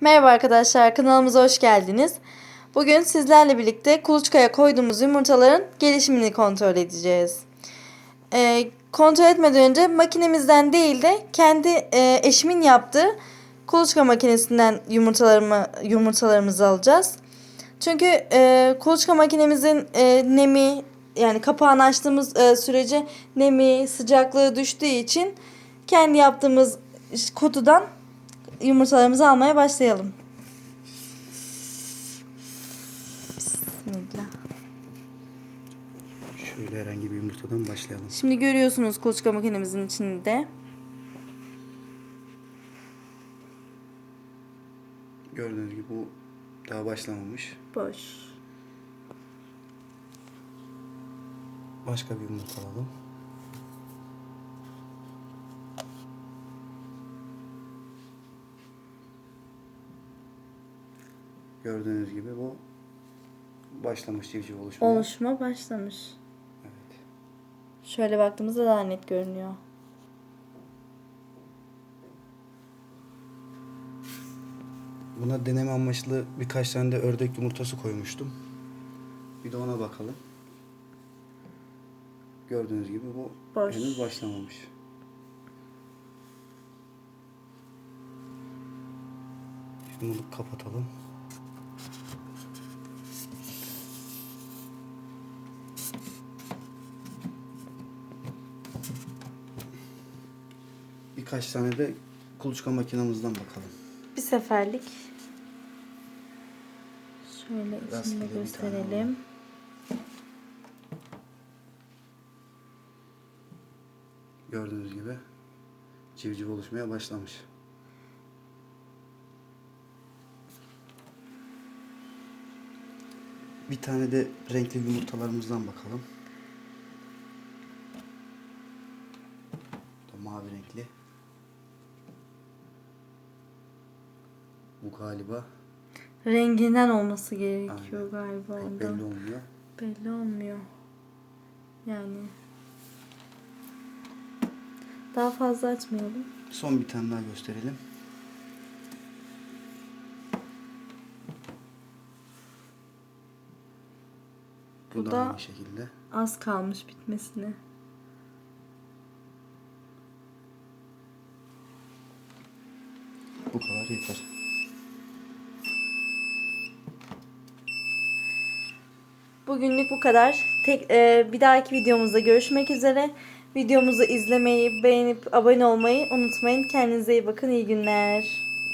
Merhaba arkadaşlar, kanalımıza hoş geldiniz. Bugün sizlerle birlikte kuluçkaya koyduğumuz yumurtaların gelişimini kontrol edeceğiz. Ee, kontrol etmeden önce makinemizden değil de kendi e, eşimin yaptığı kuluçka makinesinden yumurtalarımı yumurtalarımızı alacağız. Çünkü e, kuluçka makinemizin e, nemi yani kapağını açtığımız e, sürece nemi sıcaklığı düştüğü için kendi yaptığımız kutudan yumurtalarımızı almaya başlayalım. Bismillah. Şöyle herhangi bir yumurtadan başlayalım. Şimdi görüyorsunuz kuluçka makinemizin içinde. Gördüğünüz gibi bu daha başlamamış. Boş. Başka bir yumurta alalım. Gördüğünüz gibi bu başlamış civciv oluşmaya. Oluşma başlamış. Evet. Şöyle baktığımızda daha net görünüyor. Buna deneme amaçlı birkaç tane de ördek yumurtası koymuştum. Bir de ona bakalım. Gördüğünüz gibi bu Boş. henüz başlamamış. Şimdi bunu kapatalım. Birkaç tane de kuluçka makinamızdan bakalım. Bir seferlik. Şöyle içinde gösterelim. Gördüğünüz gibi civciv oluşmaya başlamış. Bir tane de renkli yumurtalarımızdan bakalım. Da mavi renkli. Bu galiba Renginden olması gerekiyor Aynen. galiba pek ondan. belli olmuyor. Belli olmuyor. Yani. Daha fazla açmayalım. Son bir tane daha gösterelim. Bu, da- aynı şekilde. Az kalmış bitmesine. Bu kadar yeter. Bugünlük bu kadar. Tek, e, bir dahaki videomuzda görüşmek üzere. Videomuzu izlemeyi, beğenip abone olmayı unutmayın. Kendinize iyi bakın. İyi günler.